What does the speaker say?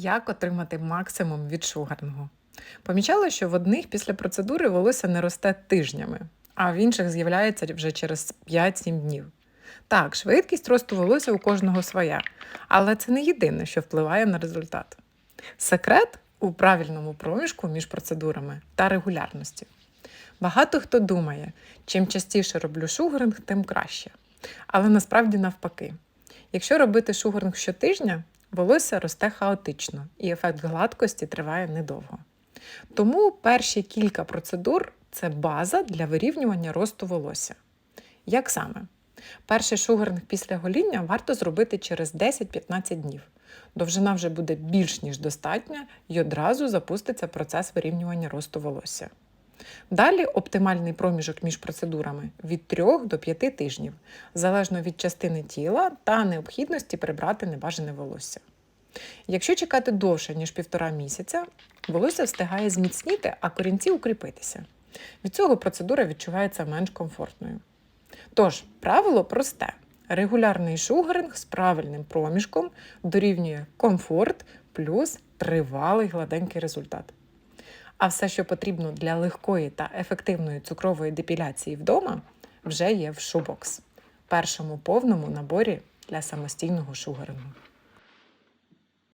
Як отримати максимум від шугарингу? Помічала, що в одних після процедури волосся не росте тижнями, а в інших з'являється вже через 5-7 днів. Так, швидкість росту волосся у кожного своя, але це не єдине, що впливає на результат. Секрет у правильному проміжку між процедурами та регулярності. Багато хто думає, чим частіше роблю шугаринг, тим краще. Але насправді навпаки. Якщо робити шугаринг щотижня, волосся росте хаотично і ефект гладкості триває недовго. Тому перші кілька процедур це база для вирівнювання росту волосся. Як саме? Перший шугаринг після гоління варто зробити через 10-15 днів. Довжина вже буде більш ніж достатня і одразу запуститься процес вирівнювання росту волосся. Далі оптимальний проміжок між процедурами від 3 до 5 тижнів, залежно від частини тіла та необхідності прибрати небажане волосся. Якщо чекати довше, ніж півтора місяця, волосся встигає зміцніти, а корінці укріпитися. Від цього процедура відчувається менш комфортною. Тож, правило просте: регулярний шугаринг з правильним проміжком дорівнює комфорт плюс тривалий гладенький результат. А все, що потрібно для легкої та ефективної цукрової депіляції вдома, вже є в шубокс – першому повному наборі для самостійного шугарингу.